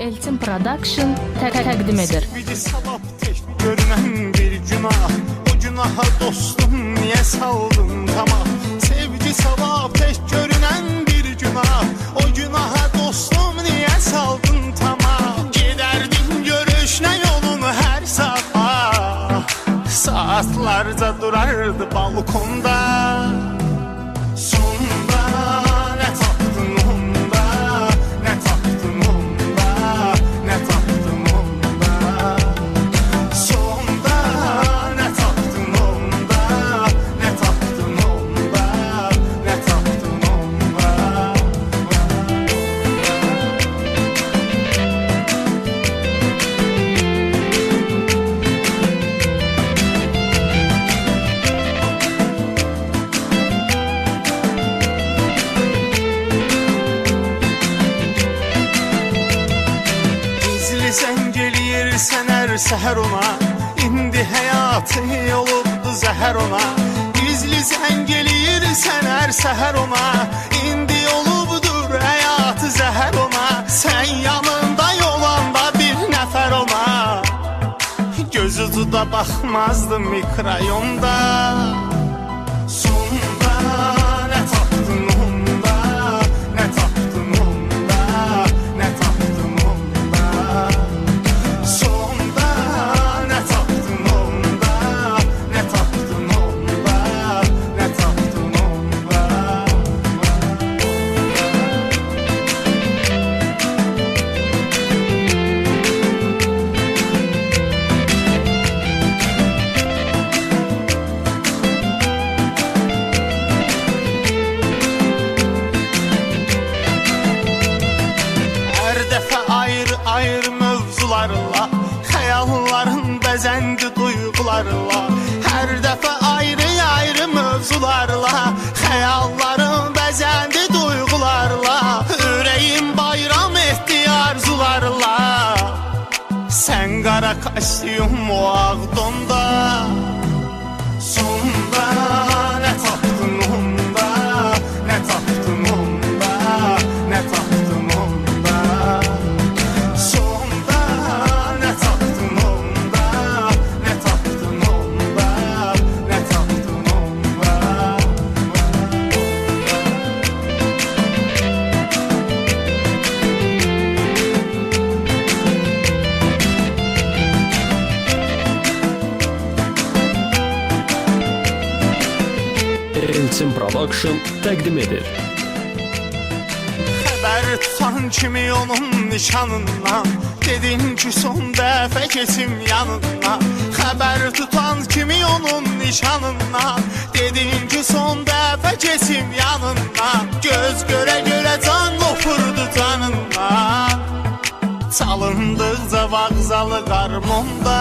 Elçin Production tə- təqdim edir. Bizi savab tek görünen bir günah. O günaha dostum niye saldın tamam Sevgi savab tek görünen bir günah. O günaha dostum niye saldın tamam Giderdin görüşne yolunu her sabah Saatlerce durardı balkonda gelirsen her seher ona İndi hayatı olubdu zəhər ona. Gizli sen gelirsen her seher ona İndi olubdur hayatı zəhər ona. Sen yanında yolanda bir nəfər ona. Gözü duda baxmazdı mikrayonda defa ayrı ayrı mövzularla Hayalların bezendi duygularla. Her defa ayrı ayrı mövzularla Hayalların bezendi duygularla. Yüreğim bayram etti arzularla. Sen kara kaşlıyım o ağ donda Elçin Production təqdim edir. Xəbər tutan kimi onun nişanından Dedin ki son dəfə keçim yanından Xəbər tutan kimi onun nişanından Dedin ki son dəfə keçim yanından Göz görə görə can qopurdu canından Çalındıqca vağzalı qarmonda